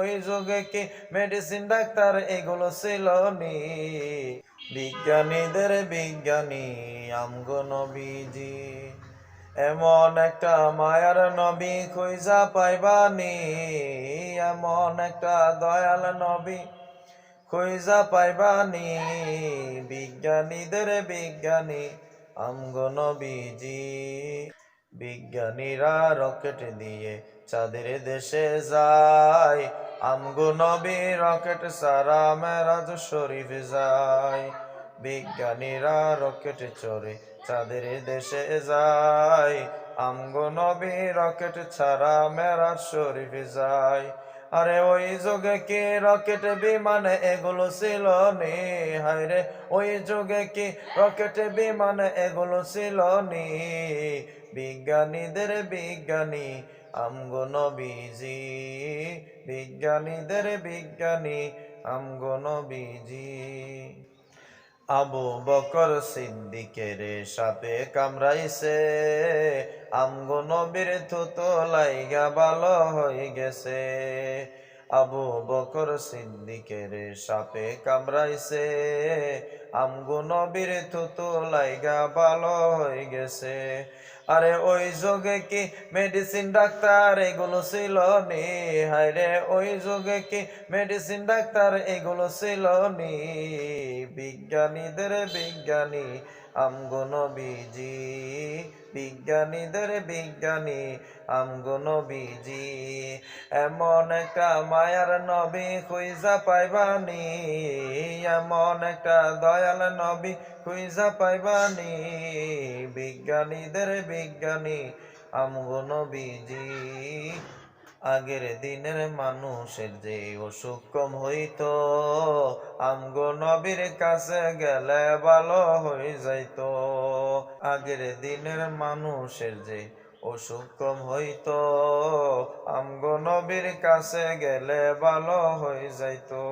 ওই যুগে কি মেডিসিন ডাক্তার এগুলো ছিল নি? বিজ্ঞানীদের বিজ্ঞানী, আমগো নবীজি। এমন একটা মায়ার নবী খুঁজা পাইবানি এমন একটা দয়াল নবী খুঁজা পাইবানি বিজ্ঞানীদের বিজ্ঞানী, আমগো নবীজি। বিজ্ঞানীরা রকেট দিয়ে চাঁদের দেশে যায়। আমগো নবী রকেট সারা মেরাজ শরীফ যায়। বিজ্ঞানীরা রকেট চড়ে চাঁদের দেশে যায়। আমগো নবী রকেট ছাড়া মেরাজ শরীফ যায়। আরে ওই যুগে কি রকেট বিমান এগুলো ছিল নি? হায় রে, ওই যুগে কি রকেট বিমান এগুলো ছিল নি? বিজ্ঞানীদের বিজ্ঞানী, আমগো নবীজি। বিজ্ঞানীদের বিজ্ঞানী, আমগো নবীজি। আবু বকর সিদ্দিকের সাপে কামড়াইছে, আমগো নবীর থুতো লাইগা ভালো হয়ে গেছে। আবু বকর সিদ্দিকের সাপে কামড়াইছে। আমগো নবীর থুতো লাইগা ভালো হয়ে গেছে। আরে ওই যুগে কি মেডিসিন ডাক্তার এগুলো ছিল নি? হায় রে, ওই যুগে কি মেডিসিন ডাক্তার এগুলো ছিল নি? বিজ্ঞানীদের বিজ্ঞানী আমগো নবীজি। বিজ্ঞানীদের বিজ্ঞানী, আমগো নবীজি। এমন একটা মায়ার নবী খুঁজা পাইবানি, এমন একটা দয়াল নবী খুঁজা পাইবানি। বিজ্ঞানীদের বিজ্ঞানী, আমগো নবীজি। আগের দিনের মানুষের যে অসুখ কম হইত, আমগো নবীর কাছে গেলে ভালো হয়ে যাইত। আগের দিনের মানুষের যে অসুখ কম হইত, আমগো নবীর কাছে গেলে ভালো হয়ে যাইতো।